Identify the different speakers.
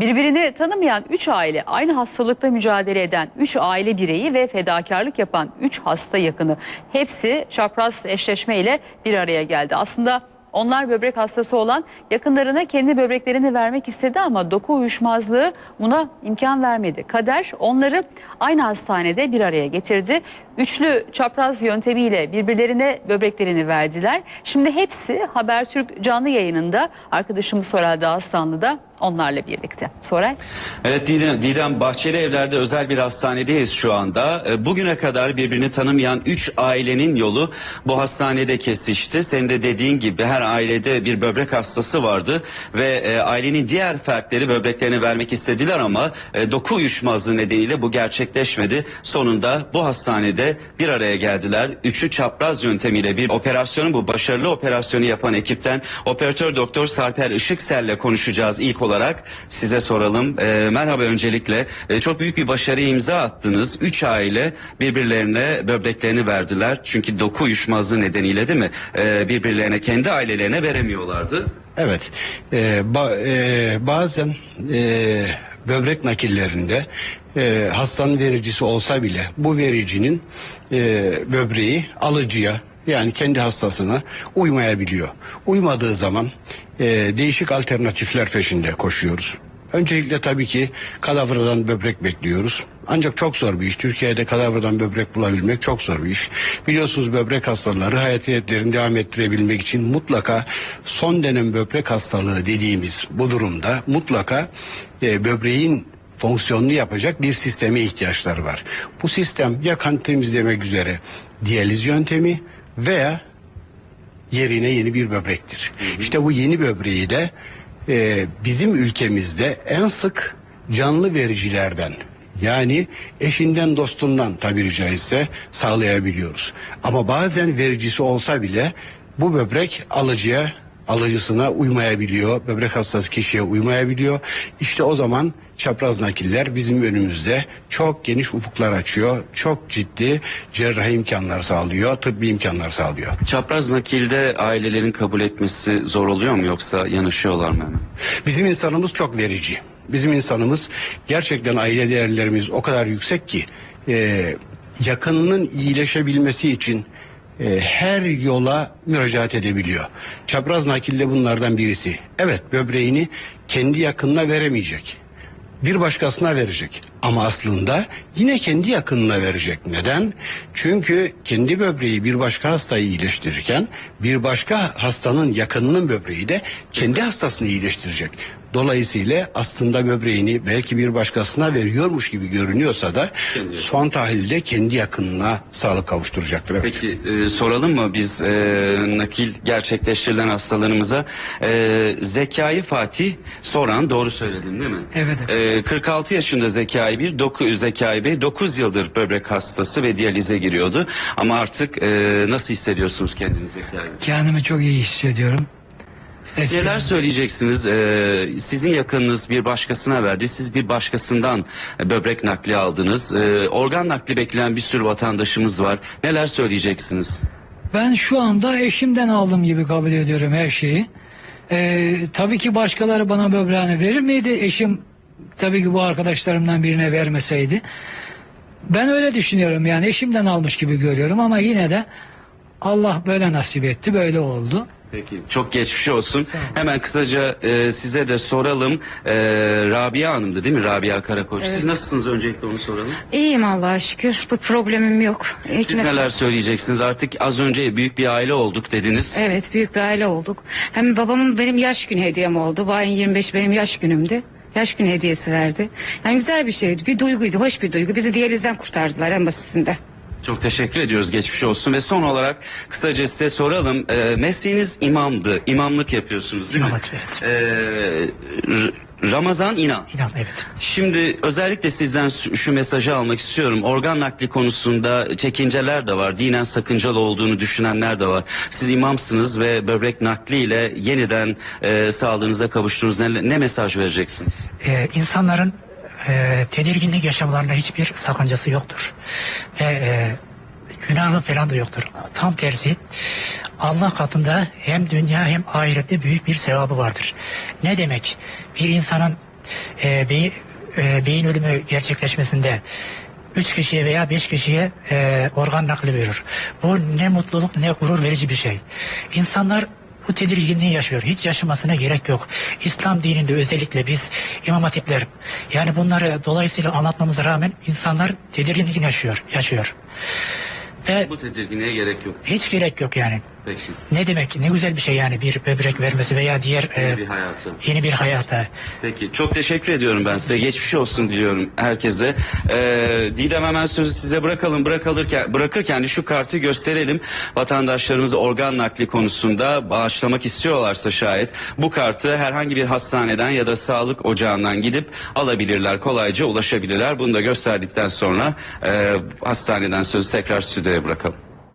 Speaker 1: Birbirini tanımayan 3 aile, aynı hastalıkla mücadele eden 3 aile bireyi ve fedakarlık yapan 3 hasta yakını hepsi çapraz eşleşme ile bir araya geldi. Aslında onlar böbrek hastası olan yakınlarına kendi böbreklerini vermek istedi ama doku uyuşmazlığı buna imkan vermedi. Kader onları aynı hastanede bir araya getirdi. Üçlü çapraz yöntemiyle birbirlerine böbreklerini verdiler. Şimdi hepsi Habertürk canlı yayınında arkadaşımız Soray Dağıstanlı'da onlarla birlikte. Soray.
Speaker 2: Evet Didem, Didem Bahçeli Evler'de özel bir hastanedeyiz şu anda. E, Bugüne kadar birbirini tanımayan 3 ailenin yolu bu hastanede kesişti. Senin de dediğin gibi her ailede bir böbrek hastası vardı ve e, ailenin diğer fertleri böbreklerini vermek istediler ama e, doku uyuşmazlığı nedeniyle bu gerçekleşmedi. Sonunda bu hastanede bir araya geldiler. Üçlü çapraz yöntemiyle bir operasyonu bu başarılı operasyonu yapan ekipten operatör doktor Sarper Işıksel'le konuşacağız ilk olarak. Size soralım. E, merhaba öncelikle. E, çok büyük bir başarıya imza attınız. Üç aile birbirlerine böbreklerini verdiler. Çünkü doku uyuşmazlığı nedeniyle değil mi? E, birbirlerine kendi ailelerine veremiyorlardı.
Speaker 3: Evet. Ee, ba- e, bazen e, böbrek nakillerinde e, hastanın vericisi olsa bile bu vericinin e, böbreği alıcıya yani kendi hastasına uymayabiliyor. Uymadığı zaman e, değişik alternatifler peşinde koşuyoruz. Öncelikle tabii ki kadavradan böbrek bekliyoruz. Ancak çok zor bir iş. Türkiye'de kadavradan böbrek bulabilmek çok zor bir iş. Biliyorsunuz böbrek hastaları hayatiyetlerini devam ettirebilmek için mutlaka son dönem böbrek hastalığı dediğimiz bu durumda mutlaka e, böbreğin fonksiyonunu yapacak bir sisteme ihtiyaçları var. Bu sistem ya kan temizlemek üzere diyaliz yöntemi veya yerine yeni bir böbrektir. İşte bu yeni böbreği de e, bizim ülkemizde en sık canlı vericilerden yani eşinden dostundan tabiri caizse sağlayabiliyoruz. Ama bazen vericisi olsa bile bu böbrek alıcıya alıcısına uymayabiliyor. Böbrek hastası kişiye uymayabiliyor. İşte o zaman çapraz nakiller bizim önümüzde çok geniş ufuklar açıyor. Çok ciddi cerrahi imkanlar sağlıyor. Tıbbi imkanlar sağlıyor.
Speaker 2: Çapraz nakilde ailelerin kabul etmesi zor oluyor mu yoksa yanaşıyorlar mı hemen?
Speaker 3: Bizim insanımız çok verici. Bizim insanımız gerçekten aile değerlerimiz o kadar yüksek ki e, yakınının iyileşebilmesi için e, her yola müracaat edebiliyor. Çapraz nakilde bunlardan birisi. Evet böbreğini kendi yakınına veremeyecek. Bir başkasına verecek. Ama aslında yine kendi yakınına verecek. Neden? Çünkü kendi böbreği bir başka hastayı iyileştirirken bir başka hastanın yakınının böbreği de kendi hastasını iyileştirecek. Dolayısıyla aslında böbreğini belki bir başkasına veriyormuş gibi görünüyorsa da
Speaker 2: Kendi.
Speaker 3: son tahlilde kendi yakınına sağlık kavuşturacaktır. Evet.
Speaker 2: Peki e, soralım mı biz e, nakil gerçekleştirilen hastalarımıza e, Zekai Fatih Soran doğru söyledin değil mi?
Speaker 4: Evet,
Speaker 2: E, 46 yaşında Zekai bir doku, Zekai Bey 9 yıldır böbrek hastası ve diyalize giriyordu. Ama artık e, nasıl hissediyorsunuz kendinizi Zekai Bey?
Speaker 4: Kendimi çok iyi hissediyorum. Eski-
Speaker 2: Neler söyleyeceksiniz? Ee, sizin yakınınız bir başkasına verdi. Siz bir başkasından böbrek nakli aldınız. Ee, organ nakli bekleyen bir sürü vatandaşımız var. Neler söyleyeceksiniz?
Speaker 4: Ben şu anda eşimden aldım gibi kabul ediyorum her şeyi. Ee, tabii ki başkaları bana böbreğini verir miydi? Eşim tabii ki bu arkadaşlarımdan birine vermeseydi. Ben öyle düşünüyorum yani eşimden almış gibi görüyorum ama yine de Allah böyle nasip etti böyle oldu.
Speaker 2: Peki. Çok geçmiş olsun. Hemen kısaca e, size de soralım. E, Rabia Hanım'dı değil mi? Rabia Karakoç. Siz nasılsınız öncelikle onu soralım.
Speaker 5: İyiyim Allah'a şükür. Bir problemim yok.
Speaker 2: Siz
Speaker 5: Ekmek-
Speaker 2: neler söyleyeceksiniz? Artık az önce büyük bir aile olduk dediniz.
Speaker 5: Evet büyük bir aile olduk. Hem babamın benim yaş günü hediyem oldu. Bu ayın 25 benim yaş günümdü. Yaş günü hediyesi verdi. Yani güzel bir şeydi. Bir duyguydu. Hoş bir duygu. Bizi diyalizden kurtardılar en basitinde.
Speaker 2: Çok teşekkür ediyoruz. Geçmiş olsun. Ve son olarak kısaca size soralım. E, mesleğiniz imamdı. İmamlık yapıyorsunuz değil mi?
Speaker 4: İmam hatip, evet.
Speaker 2: E, Ramazan İnan.
Speaker 4: İnan evet.
Speaker 2: Şimdi özellikle sizden şu mesajı almak istiyorum. Organ nakli konusunda çekinceler de var. Dinen sakıncalı olduğunu düşünenler de var. Siz imamsınız ve böbrek nakliyle yeniden e, sağlığınıza kavuştunuz. Ne, ne mesaj vereceksiniz?
Speaker 6: e, insanların e, tedirginlik yaşamalarında hiçbir sakıncası yoktur. Ve e, günahı falan da yoktur. Tam tersi Allah katında hem dünya hem ahirette büyük bir sevabı vardır. Ne demek? Bir insanın e, beyin, e, beyin ölümü gerçekleşmesinde 3 kişiye veya 5 kişiye e, organ nakli verir. Bu ne mutluluk ne gurur verici bir şey. İnsanlar bu tedirginliği yaşıyor. Hiç yaşamasına gerek yok. İslam dininde özellikle biz imam hatipler yani bunları dolayısıyla anlatmamıza rağmen insanlar tedirginlik yaşıyor. yaşıyor. Ve
Speaker 2: Bu tedirginliğe gerek yok.
Speaker 6: hiç gerek yok yani.
Speaker 2: Peki.
Speaker 6: Ne demek ne güzel bir şey yani bir böbrek vermesi veya diğer
Speaker 2: Yeni
Speaker 6: e,
Speaker 2: bir hayatı.
Speaker 6: yeni bir hayata.
Speaker 2: Peki çok teşekkür ediyorum ben size. Geçmiş olsun diliyorum herkese. Ee, Didem hemen sözü size bırakalım. Bırakılırken, bırakırken de şu kartı gösterelim. Vatandaşlarımız organ nakli konusunda bağışlamak istiyorlarsa şayet bu kartı herhangi bir hastaneden ya da sağlık ocağından gidip alabilirler. Kolayca ulaşabilirler. Bunu da gösterdikten sonra e, hastaneden sözü tekrar stüdyoya bırakalım.